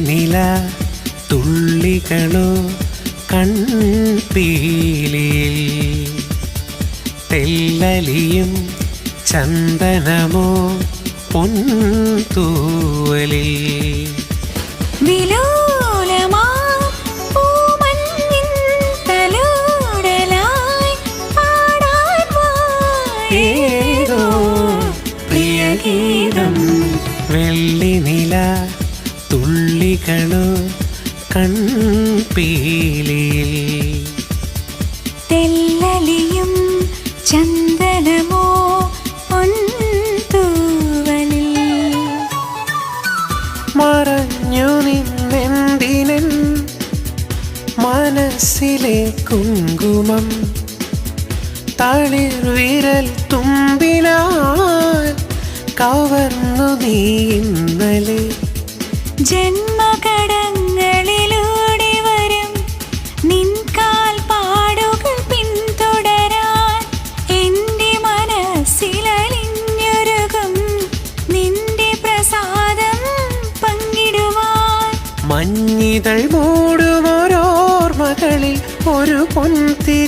നില തുള്ളികളോ കൺപീലിൽ തെല്ലലിയും ചന്ദനമോ പൊൻതൂവലിൽ. ഏതോ പ്രിയഗീതം വെള്ളി നില തുള്ളികളോ കൺപീലിയിൽ. തെല്ലലിയും ചന്ദനമോ പൊൻതൂവലിൽ. മറഞ്ഞു നിന്നെന്തിനൻ മനസ്സിലെ കുങ്കുമം തളിർ വിരൽ തുമ്പിനാൽ കവർന്നു നീ ഇന്നലെ. ജന്മകടങ്ങളിലൂടെ മഞ്ഞിതൾ മൂടുമോരോർമകളിൽ ഒരു പൊൻതിരി